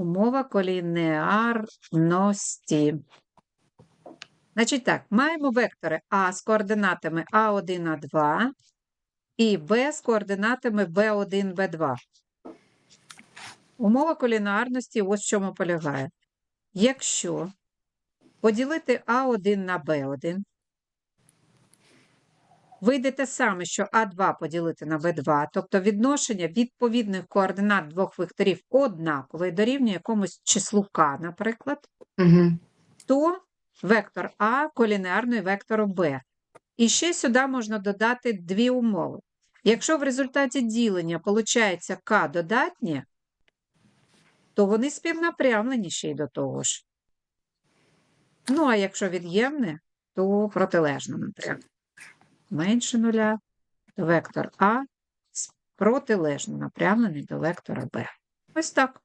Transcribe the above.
Умова колінеарності. Значить так, маємо вектори А з координатами А1, А2 і Б з координатами Б1, Б2. Умова колінарності ось в чому полягає. Якщо поділити А1 на Б1, вийде те саме, що А2 поділити на Б2, тобто відношення відповідних координат двох векторів однакове і дорівнює якомусь числу К, наприклад, Угу. то вектор А колінеарний вектору Б. І ще сюди можна додати дві умови. Якщо в результаті ділення виходить К додатнє, то вони співнапрямлені ще й до того ж. Ну, а якщо від'ємне, то протилежно напрямлення. Менше нуля, то вектор А протилежно напрямлений до вектора Б. Ось так.